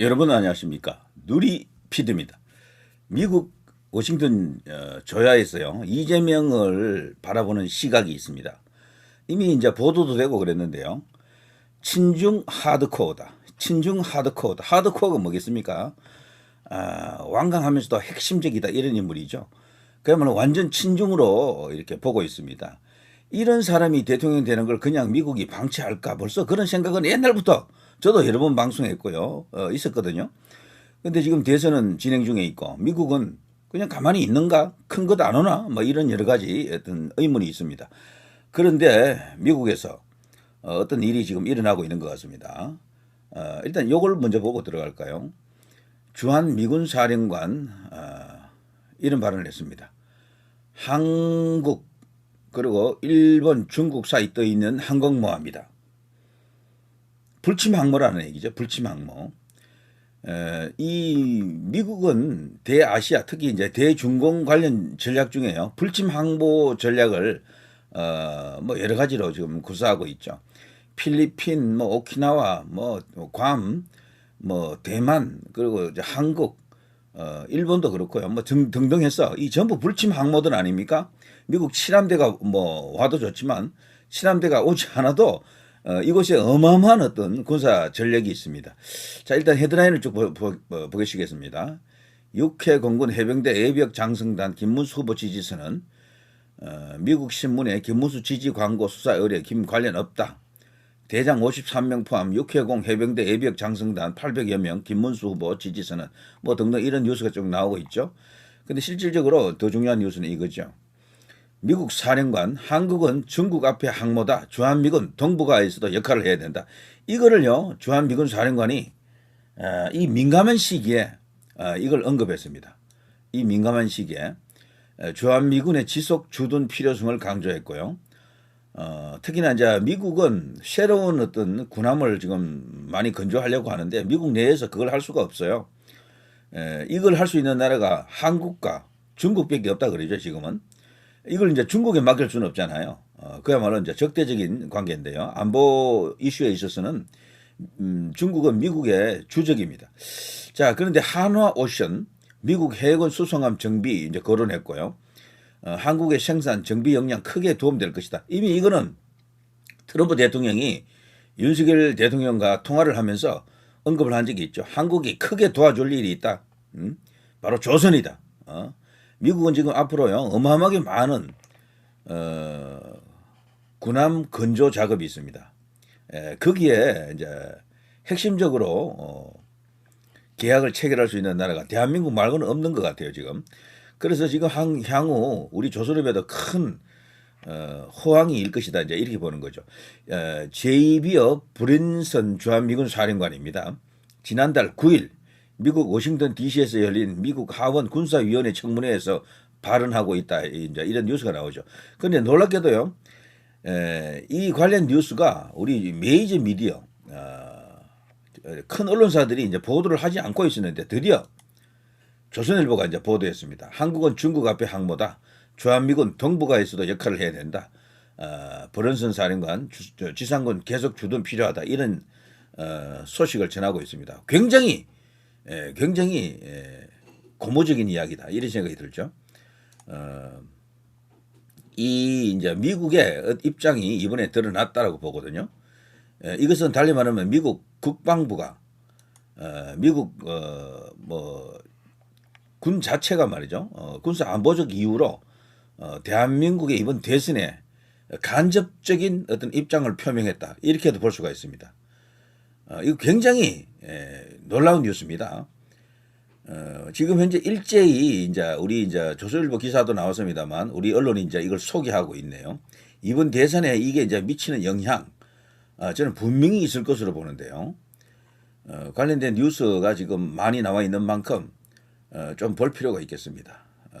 여러분 안녕하십니까 누리 피드입니다. 미국 워싱턴 어, 조야에서요 이재명을 바라보는 시각이 있습니다. 이미 이제 보도도 되고 그랬는데요. 친중 하드코어다. 친중 하드코어다. 하드코어가 뭐겠습니까? 아, 완강하면서도 핵심적이다 이런 인물이죠. 그야말로 완전 친중으로 이렇게 보고 있습니다. 이런 사람이 대통령 되는 걸 그냥 미국이 방치할까 벌써 그런 생각은 옛날부터 저도 여러 번 방송했고요. 어, 있었거든요. 근데 지금 대선은 진행 중에 있고 미국은 그냥 가만히 있는가? 큰 것 안 오나? 뭐 이런 여러 가지 어떤 의문이 있습니다. 그런데 미국에서 어, 어떤 일이 지금 일어나고 있는 것 같습니다. 어, 일단 요걸 먼저 보고 들어갈까요? 주한 미군 사령관 어, 이런 발언을 했습니다. 한국 그리고 일본, 중국 사이 떠 있는 항공모함이다. 불침 항모라는 얘기죠. 불침 항모. 에, 이 미국은 대아시아 특히 이제 대중공 관련 전략 중에요. 불침 항모 전략을 어, 뭐 여러 가지로 지금 구사하고 있죠. 필리핀, 뭐 오키나와, 뭐 괌, 뭐 대만 그리고 이제 한국, 어, 일본도 그렇고요. 뭐 등, 등등 해서 이 전부 불침 항모들 아닙니까? 미국 칠함대가 뭐 와도 좋지만 칠함대가 오지 않아도 어, 이곳에 어마어마한 어떤 군사 전력이 있습니다. 자, 일단 헤드라인을 쭉 보, 보, 보, 보시겠습니다. 육해 공군 해병대 예비역 장성단 김문수 후보 지지서는 어, 미국 신문에 김문수 지지 광고 수사 의뢰 김 관련 없다. 대장 53명 포함 육해공 해병대 예비역 장성단 800여 명 김문수 후보 지지서는 뭐 등등 이런 뉴스가 좀 나오고 있죠. 근데 실질적으로 더 중요한 뉴스는 이거죠. 미국 사령관 한국은 중국 앞에 항모다. 주한미군 동북아에서도 역할을 해야 된다. 이거를요 주한미군 사령관이 어, 이 민감한 시기에 어, 이걸 언급했습니다. 이 민감한 시기에 어, 주한미군의 지속 주둔 필요성을 강조했고요. 어, 특히나 이제 미국은 새로운 어떤 군함을 지금 많이 건조하려고 하는데 미국 내에서 그걸 할 수가 없어요. 에, 이걸 할 수 있는 나라가 한국과 중국밖에 없다 그러죠 지금은. 이걸 이제 중국에 맡길 수는 없잖아요. 어, 그야말로 이제 적대적인 관계인데요. 안보 이슈에 있어서는 음, 중국은 미국의 주적입니다. 자, 그런데 한화 오션 미국 해군 수송함 정비 이제 거론했고요. 어, 한국의 생산 정비 역량 크게 도움될 것이다. 이미 이거는 트럼프 대통령이 윤석열 대통령과 통화를 하면서 언급을 한 적이 있죠. 한국이 크게 도와줄 일이 있다. 음? 바로 조선이다. 어? 미국은 지금 앞으로요 어마어마하게 많은 어, 군함 건조 작업이 있습니다. 에, 거기에 이제 핵심적으로 어, 계약을 체결할 수 있는 나라가 대한민국 말고는 없는 것 같아요 지금. 그래서 지금 향, 향후 우리 조선업에도 큰 어, 호황이 일 것이다 이제 이렇게 보는 거죠. 어, 제이비어 브린선 주한미군 사령관입니다. 지난달 9일 미국 워싱턴 DC에서 열린 미국 하원 군사위원회 청문회에서 발언하고 있다. 이제 이런 뉴스가 나오죠. 그런데 놀랍게도요, 에, 이 관련 뉴스가 우리 메이저 미디어, 어, 큰 언론사들이 이제 보도를 하지 않고 있었는데 드디어 조선일보가 이제 보도했습니다. 한국은 중국 앞에 항모다. 주한미군 동북아에서도 역할을 해야 된다. 어, 버런슨 사령관 주, 지상군 계속 주둔 필요하다. 이런 어, 소식을 전하고 있습니다. 굉장히 예, 굉장히 예, 고무적인 이야기다 이런 생각이 들죠. 어, 이 이제 미국의 입장이 이번에 드러났다라고 보거든요. 예, 이것은 달리 말하면 미국 국방부가 어, 미국 어, 뭐군 자체가 말이죠 어, 군사 안보적 이유로 어, 대한민국의 이번 대선에 간접적인 어떤 입장을 표명했다 이렇게도 볼 수가 있습니다. 어, 이거 굉장히 예, 놀라운 뉴스입니다. 어, 지금 현재 일제히 이제 우리 이제 조선일보 기사도 나왔습니다만 우리 언론이 이제 이걸 소개하고 있네요. 이번 대선에 이게 이제 미치는 영향 어, 저는 분명히 있을 것으로 보는데요. 어, 관련된 뉴스가 지금 많이 나와 있는 만큼 어, 좀 볼 필요가 있겠습니다. 어,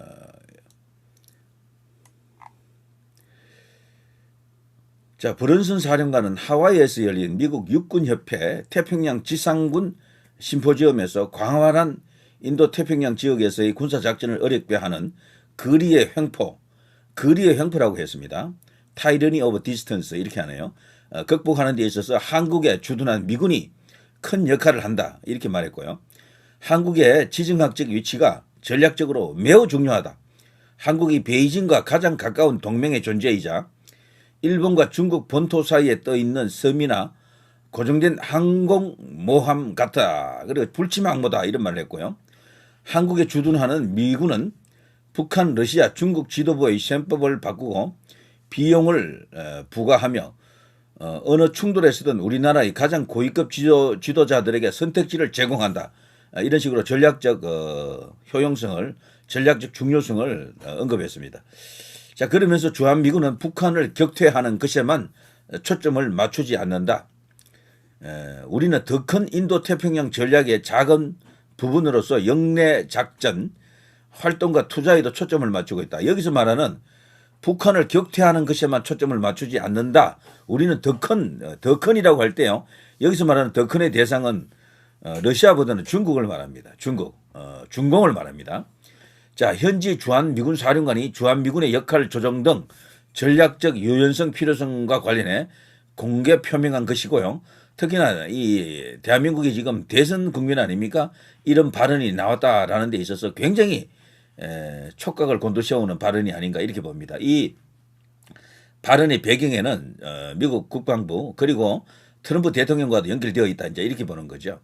자, 브런슨 사령관은 하와이에서 열린 미국 육군협회 태평양 지상군 심포지엄에서 광활한 인도 태평양 지역에서의 군사 작전을 어렵게 하는 거리의 횡포, 거리의 횡포라고 했습니다. 타이러니 오브 디스턴스 이렇게 하네요. 어, 극복하는 데 있어서 한국에 주둔한 미군이 큰 역할을 한다 이렇게 말했고요. 한국의 지정학적 위치가 전략적으로 매우 중요하다. 한국이 베이징과 가장 가까운 동맹의 존재이자 일본과 중국 본토 사이에 떠 있는 섬이나 고정된 항공 모함 같다. 그리고 불침 항모다 이런 말을 했고요. 한국에 주둔하는 미군은 북한, 러시아, 중국 지도부의 셈법을 바꾸고 비용을 어, 부과하며 어, 어느 충돌에서든 우리나라의 가장 고위급 지도, 지도자들에게 선택지를 제공한다. 아, 이런 식으로 전략적 어, 효용성을 전략적 중요성을 어, 언급했습니다. 자 그러면서 주한미군은 북한을 격퇴하는 것에만 초점을 맞추지 않는다. 에, 우리는 더 큰 인도 태평양 전략의 작은 부분으로서 영내 작전 활동과 투자에도 초점을 맞추고 있다. 여기서 말하는 북한을 격퇴하는 것에만 초점을 맞추지 않는다. 우리는 더 큰, 어, 더 큰이라고 할 때요. 여기서 말하는 더 큰의 대상은 어, 러시아보다는 중국을 말합니다. 중국, 어, 중공을 말합니다. 자, 현지 주한미군 사령관이 주한미군의 역할 조정 등 전략적 유연성 필요성과 관련해 공개 표명한 것이고요. 특히나 이 대한민국이 지금 대선 국민 아닙니까? 이런 발언이 나왔다라는 데 있어서 굉장히 에, 촉각을 곤두세우는 발언이 아닌가 이렇게 봅니다. 이 발언의 배경에는 어, 미국 국방부 그리고 트럼프 대통령과도 연결되어 있다 이제 이렇게 보는 거죠.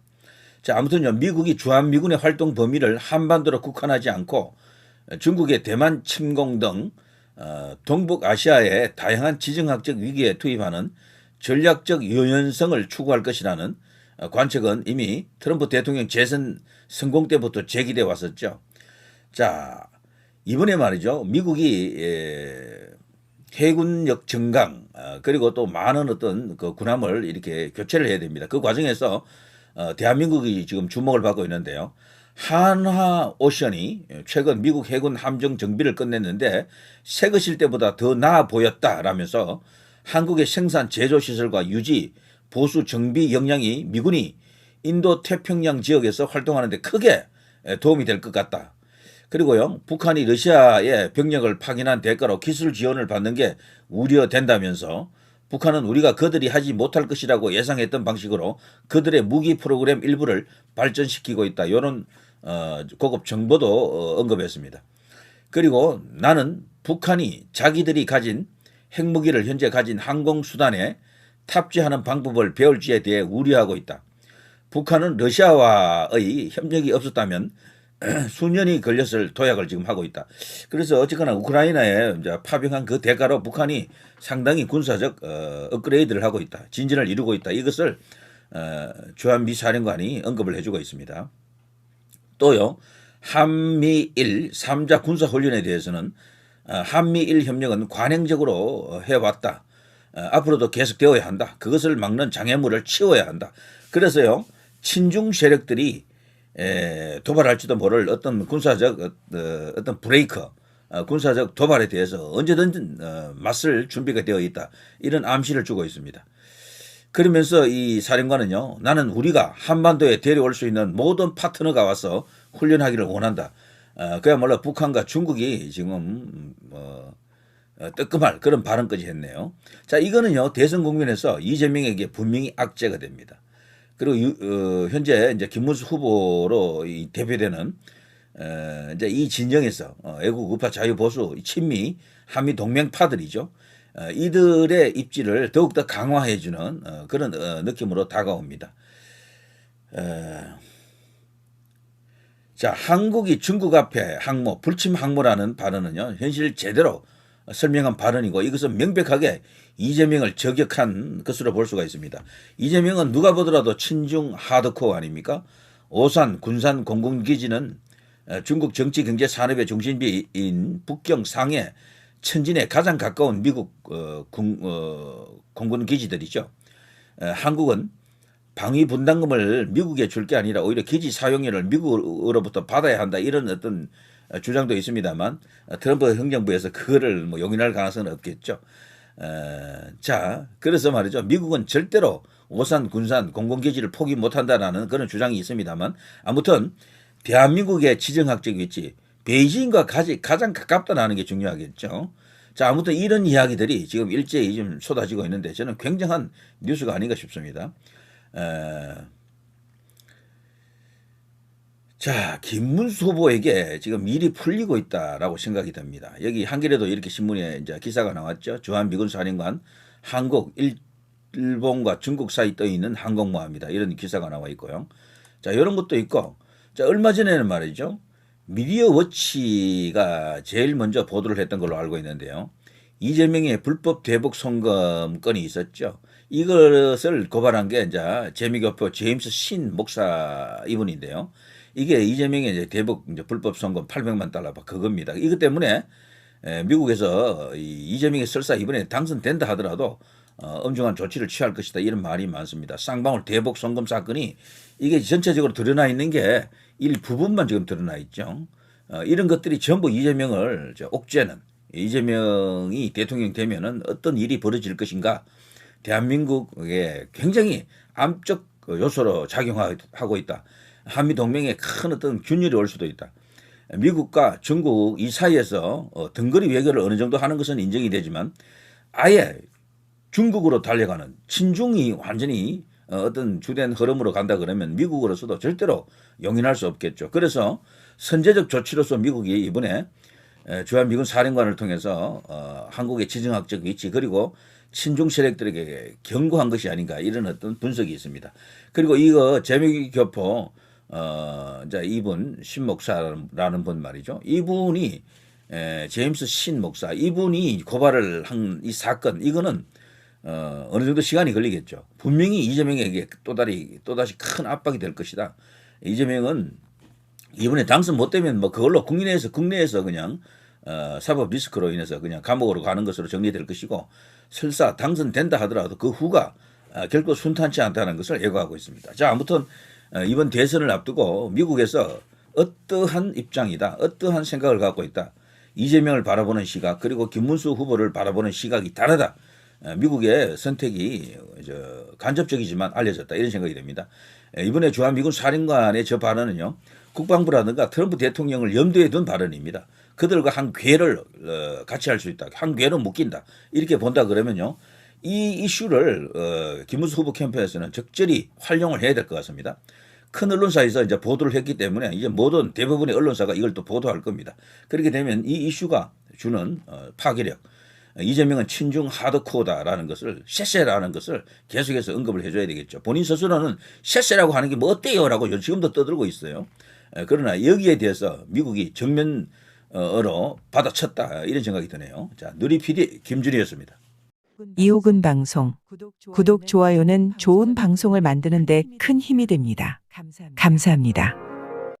자 아무튼요 미국이 주한 미군의 활동 범위를 한반도로 국한하지 않고 중국의 대만 침공 등 어, 동북아시아의 다양한 지정학적 위기에 투입하는 전략적 유연성을 추구할 것이라는 어, 관측은 이미 트럼프 대통령 재선 성공 때부터 제기돼 왔었죠. 자 이번에 말이죠 미국이 에, 해군력 증강 어, 그리고 또 많은 어떤 그 군함을 이렇게 교체를 해야 됩니다. 그 과정에서 어, 대한민국이 지금 주목을 받고 있는데요. 한화 오션이 최근 미국 해군 함정 정비를 끝냈는데 새 것일 때보다 더 나아 보였다라면서 한국의 생산 제조 시설과 유지 보수 정비 역량이 미군이 인도 태평양 지역에서 활동하는 데 크게 도움이 될 것 같다. 그리고요, 북한이 러시아의 병력을 파견한 대가로 기술 지원을 받는 게 우려된다면서 북한은 우리가 그들이 하지 못할 것이라고 예상했던 방식으로 그들의 무기 프로그램 일부를 발전시키고 있다. 이런 어, 고급 정보도 어, 언급했습니다. 그리고 나는 북한이 자기들이 가진 핵무기를 현재 가진 항공수단에 탑재하는 방법을 배울지에 대해 우려하고 있다. 북한은 러시아와의 협력이 없었다면 수년이 걸렸을 도약을 지금 하고 있다. 그래서 어쨌거나 우크라이나에 파병한 그 대가로 북한이 상당히 군사적 어, 업그레이드를 하고 있다. 진전을 이루고 있다. 이것을 어, 주한미 사령관이 언급을 해주고 있습니다. 또요 한미일 3자 군사 훈련에 대해서는 어, 한미일 협력은 관행적으로 해왔다. 어, 앞으로도 계속되어야 한다. 그것을 막는 장애물을 치워야 한다. 그래서요 친중 세력들이 에, 도발할지도 모를 어떤 군사적 어, 어떤 브레이커 어, 군사적 도발에 대해서 언제든지 어, 맞설 준비가 되어 있다 이런 암시를 주고 있습니다. 그러면서 이 사령관은요 나는 우리가 한반도에 데려올 수 있는 모든 파트너가 와서 훈련하기를 원한다. 어, 그야말로 북한과 중국이 지금 뭐 어, 뜨끔할 그런 발언까지 했네요. 자 이거는요 대선 국면에서 이재명에게 분명히 악재가 됩니다. 그리고 유, 어, 현재 이제 김문수 후보로 이 대표되는 어, 이제 이 진영에서 어, 애국 우파 자유 보수 친미 한미 동맹파들이죠. 어, 이들의 입지를 더욱더 강화해주는 어, 그런 어, 느낌으로 다가옵니다. 어, 자, 한국이 중국 앞에 항모, 불침 항모라는 발언은요, 현실 제대로 설명한 발언이고 이것은 명백하게 이재명을 저격한 것으로 볼 수가 있습니다. 이재명은 누가 보더라도 친중 하드코어 아닙니까? 오산 군산 공군기지는 어, 중국 정치 경제 산업의 중심지인 북경 상해 천진에 가장 가까운 미국 어, 군, 어, 공군 기지들이죠. 어, 한국은 방위 분담금을 미국에 줄 게 아니라 오히려 기지 사용료를 미국으로부터 받아야 한다 이런 어떤 주장도 있습니다만 트럼프 행정부에서 그거를 뭐 용인할 가능성은 없겠죠. 어, 자, 그래서 말이죠. 미국은 절대로 오산 군산 공공기지를 포기 못한다라는 그런 주장이 있습니다만 아무튼 대한민국의 지정학적 위치 베이징과 가장 가깝다라는 게 중요하겠죠. 자, 아무튼 이런 이야기들이 지금 일제히 좀 쏟아지고 있는데 저는 굉장한 뉴스가 아닌가 싶습니다. 에, 자, 김문수 후보에게 지금 일이 풀리고 있다라고 생각이 듭니다. 여기 한겨레도 이렇게 신문에 이제 기사가 나왔죠. 주한 미군 사령관 한국 일, 일본과 중국 사이 떠 있는 항공모함이다. 이런 기사가 나와 있고요. 자, 이런 것도 있고. 자, 얼마 전에는 말이죠. 미디어 워치가 제일 먼저 보도를 했던 걸로 알고 있는데요. 이재명의 불법 대북 송금 건이 있었죠. 이것을 고발한 게 이제 재미교포 제임스 신 목사 이분인데요. 이게 이재명의 이제 대북 이제 불법 송금 800만 달러 그겁니다. 이것 때문에 에, 미국에서 이 이재명의 설사 이번에 당선된다 하더라도 어, 엄중한 조치를 취할 것이다 이런 말이 많습니다. 쌍방울 대북 송금 사건이 이게 전체적으로 드러나 있는 게 일부분만 지금 드러나 있죠. 어, 이런 것들이 전부 이재명을 저 옥죄는 이재명이 대통령 되면은 어떤 일이 벌어질 것인가 대한민국에 굉장히 암적 요소로 작용하고 있다. 한미 동맹에 큰 어떤 균열이 올 수도 있다. 미국과 중국 이 사이에서 어, 등거리 외교를 어느 정도 하는 것은 인정이 되지만 아예 중국으로 달려가는 친중이 완전히 어, 어떤 주된 흐름으로 간다 그러면 미국으로서도 절대로 용인할 수 없겠죠. 그래서 선제적 조치로서 미국이 이번에 에, 주한미군 사령관을 통해서 어, 한국의 지정학적 위치 그리고 친중 세력들에게 경고한 것이 아닌가 이런 어떤 분석이 있습니다. 그리고 이거 재미기 교포 어, 이제 이분 신 목사라는 분 말이죠. 이분이 에, 제임스 신 목사 이분이 고발을 한 이 사건 이거는 어, 어느 정도 시간이 걸리겠죠. 분명히 이재명에게 또다시 또다시 큰 압박이 될 것이다. 이재명은 이번에 당선 못 되면 뭐 그걸로 국내에서 국내에서 그냥 어, 사법 리스크로 인해서 그냥 감옥으로 가는 것으로 정리될 것이고 설사 당선된다 하더라도 그 후가 어, 결코 순탄치 않다는 것을 예고하고 있습니다. 자, 아무튼 어, 이번 대선을 앞두고 미국에서 어떠한 입장이다, 어떠한 생각을 갖고 있다. 이재명을 바라보는 시각 그리고 김문수 후보를 바라보는 시각이 다르다. 어, 미국의 선택이 저 간접적이지만 알려졌다 이런 생각이 됩니다. 에, 이번에 주한미군 사령관의 저 발언은요 국방부라든가 트럼프 대통령을 염두에 둔 발언입니다. 그들과 한 궤를 어, 같이 할 수 있다, 한 궤로 묶인다 이렇게 본다 그러면요 이 이슈를 어, 김문수 후보 캠프에서는 적절히 활용을 해야 될 것 같습니다. 큰 언론사에서 이제 보도를 했기 때문에 이제 모든 대부분의 언론사가 이걸 또 보도할 겁니다. 그렇게 되면 이 이슈가 주는 어, 파괴력, 이재명은 친중 하드코어다라는 것을 쎄쎄라는 것을 계속해서 언급을 해줘야 되겠죠. 본인 스스로는 쎄쎄라고 하는 게 뭐 어때요라고 지금도 떠들고 있어요. 에, 그러나 여기에 대해서 미국이 정면 으로 받아쳤다 이런 생각이 드네요. 자, 누리 PD 김준이었습니다. 이호근 방송 구독 좋아요는 좋은 방송을 만드는데 큰 힘이 됩니다. 감사합니다.